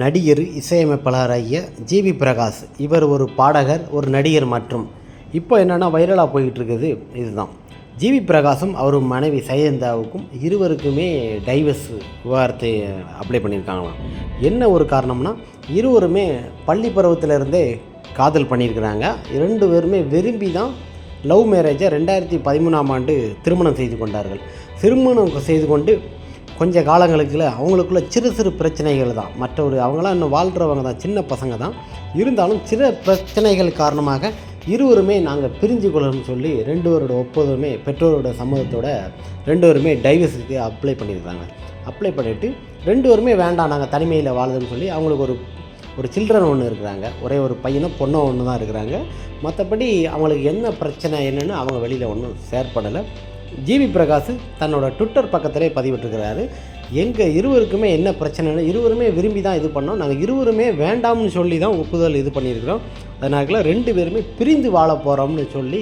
நடிகர் இசையமைப்பாளராகிய ஜிவி பிரகாஷ். இவர் ஒரு பாடகர் ஒரு நடிகர் மற்றும் இப்போ என்னென்னா வைரலாக போயிட்டு இருக்குது இதுதான் ஜிவி பிரகாஷும் அவர் மனைவி சைலந்தாவுக்கும் இருவருக்குமே டைவர்ஸ் விவகாரத்தை அப்ளை பண்ணியிருக்காங்களாம் என்ன ஒரு காரணம்னா இருவருமே பள்ளி பருவத்திலிருந்தே காதல் பண்ணியிருக்கிறாங்க. இரண்டு பேருமே விரும்பி தான் லவ் மேரேஜை ரெண்டாயிரத்தி பதிமூணாம் ஆண்டு திருமணம் செய்து கொண்டார்கள். திருமணம் செய்து கொண்டு கொஞ்ச காலங்களுக்குள்ள அவங்களுக்குள்ள சிறு சிறு பிரச்சனைகள் தான். மற்றொரு அவங்களாம் இன்னும் வாழ்கிறவங்க தான் சின்ன பசங்க தான். இருந்தாலும் சில பிரச்சனைகள் காரணமாக இருவருமே நாங்கள் பிரிஞ்சு கொள்ளணும்னு சொல்லி ரெண்டு பேரோட பெற்றோரோட சம்மதத்தோட ரெண்டு பேருமே டைவர்ஸுக்கு அப்ளை பண்ணியிருக்காங்க. அப்ளை பண்ணிவிட்டு ரெண்டு பேருமே வேண்டாம் நாங்கள் தனிமையில் வாழுதுன்னு சொல்லி அவங்களுக்கு ஒரு ஒரு சில்ட்ரன் ஒன்று இருக்கிறாங்க. ஒரே ஒரு பையனும் பொண்ணும் ஒன்று தான் இருக்கிறாங்க. மற்றபடி அவங்களுக்கு என்ன பிரச்சனை என்னன்னு அவங்க வெளியில் ஒன்றும் ஷேர் பண்ணலை. ஜிவி பிரகாஷ் தன்னோட ட்விட்டர் பக்கத்திலே பதிவிட்டிருக்கிறாரு. எங்கள் இருவருக்குமே என்ன பிரச்சனைன்னு இருவருமே விரும்பி தான் இது பண்ணோம். நாங்கள் இருவருமே வேண்டாம்னு சொல்லி தான் ஒப்புதல் இது பண்ணியிருக்கிறோம். அதனால ரெண்டு பேருமே பிரிந்து வாழ போகிறோம்னு சொல்லி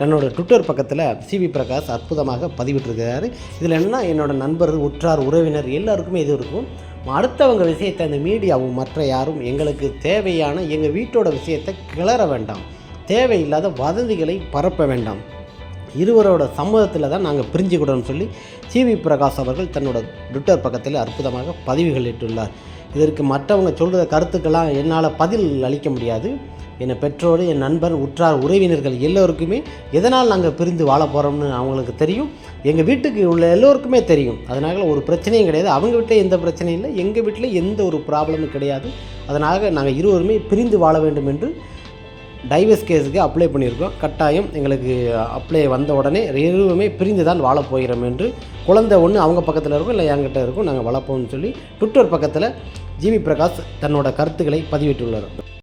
தன்னோட ட்விட்டர் பக்கத்தில் சிவி பிரகாஷ் அற்புதமாக பதிவிட்டிருக்கிறாரு. இதில் என்ன என்னோடய நண்பர் உற்றார் உறவினர் எல்லாருக்குமே இது இருக்கும். அடுத்தவங்க விஷயத்தை அந்த மீடியாவும் மற்ற யாரும் எங்களுக்கு தேவையான எங்கள் வீட்டோட விஷயத்தை கிளற வேண்டாம். தேவையில்லாத வதந்திகளை பரப்ப வேண்டாம். இருவரோட சம்மதத்தில் தான் நாங்கள் பிரிஞ்சுக்கிட்டோம்னு சொல்லி சிவி பிரகாஷ் அவர்கள் தன்னோட ட்விட்டர் பக்கத்தில் அற்புதமாக பதிவுகள் இட்டுள்ளார். இதற்கு மற்றவங்க சொல்கிற கருத்துக்கெல்லாம் என்னால் பதில் அளிக்க முடியாது. என் பெற்றோர் என் நண்பர் உற்றார் உறவினர்கள் எல்லோருக்குமே எதனால் நாங்கள் பிரிந்து வாழ போகிறோம்னு அவங்களுக்கு தெரியும். எங்கள் வீட்டுக்கு உள்ள எல்லோருக்குமே தெரியும். அதனால் ஒரு பிரச்சனையும் கிடையாது. அவங்க வீட்டில் எந்த பிரச்சனையும் இல்லை. எங்கள் வீட்டில் எந்த ஒரு ப்ராப்ளமும் கிடையாது. அதனால் நாங்கள் இருவருமே பிரிந்து வாழ வேண்டும் என்று டைவர்ஸ் கேஸுக்கு அப்ளை பண்ணியிருக்கோம். கட்டாயம் எங்களுக்கு அப்ளை வந்த உடனே இருவருமே பிரிந்து தான் வாழப் போகிறோம் என்று குழந்தை ஒன்று அவங்க பக்கத்தில் இருக்கும் இல்லை என்கிட்ட இருக்கும் நாங்கள் வளர்ப்போம்னு சொல்லி ட்விட்டர் பக்கத்தில் ஜிவி பிரகாஷ் தன்னோட கருத்துக்களை பதிவிட்டுள்ளார்.